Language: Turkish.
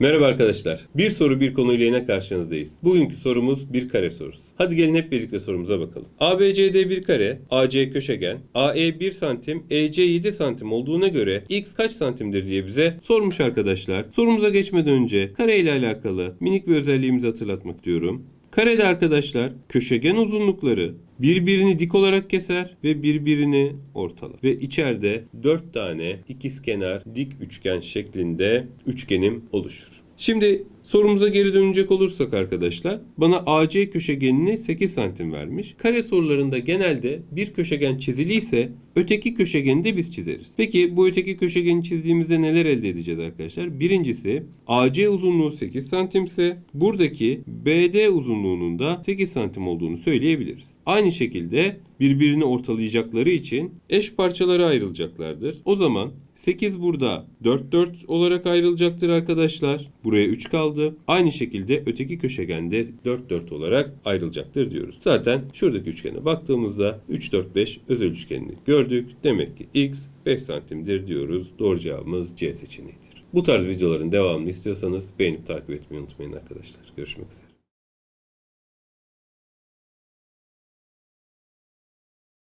Merhaba arkadaşlar. Bir soru bir konuyla yine karşınızdayız. Bugünkü sorumuz bir kare sorusu. Hadi gelin hep birlikte sorumuza bakalım. ABCD bir kare, AC köşegen, AE 1 santim, EC 7 santim olduğuna göre x kaç santimdir diye bize sormuş arkadaşlar. Sorumuza geçmeden önce kare ile alakalı minik bir özelliğimizi hatırlatmak istiyorum. Karede arkadaşlar köşegen uzunlukları birbirini dik olarak keser ve birbirini ortalar. Ve içeride 4 tane ikizkenar dik üçgen şeklinde üçgenim oluşur. Şimdi sorumuza geri dönecek olursak arkadaşlar bana AC köşegenini 8 santim vermiş. Kare sorularında genelde bir köşegen çiziliyse öteki köşegeni de biz çizeriz. Peki bu öteki köşegeni çizdiğimizde neler elde edeceğiz arkadaşlar? Birincisi AC uzunluğu 8 santimse buradaki BD uzunluğunun da 8 santim olduğunu söyleyebiliriz. Aynı şekilde birbirini ortalayacakları için eş parçalara ayrılacaklardır. O zaman 8 burada 4 4 olarak ayrılacaktır arkadaşlar. Buraya 3 kaldı. Aynı şekilde öteki köşegende 4 4 olarak ayrılacaktır diyoruz. Zaten şuradaki üçgene baktığımızda 3 4 5 özel üçgenini gördük. Demek ki x 5 santimdir diyoruz. Doğru cevabımız C seçeneğidir. Bu tarz videoların devamını istiyorsanız beğenip takip etmeyi unutmayın arkadaşlar. Görüşmek üzere.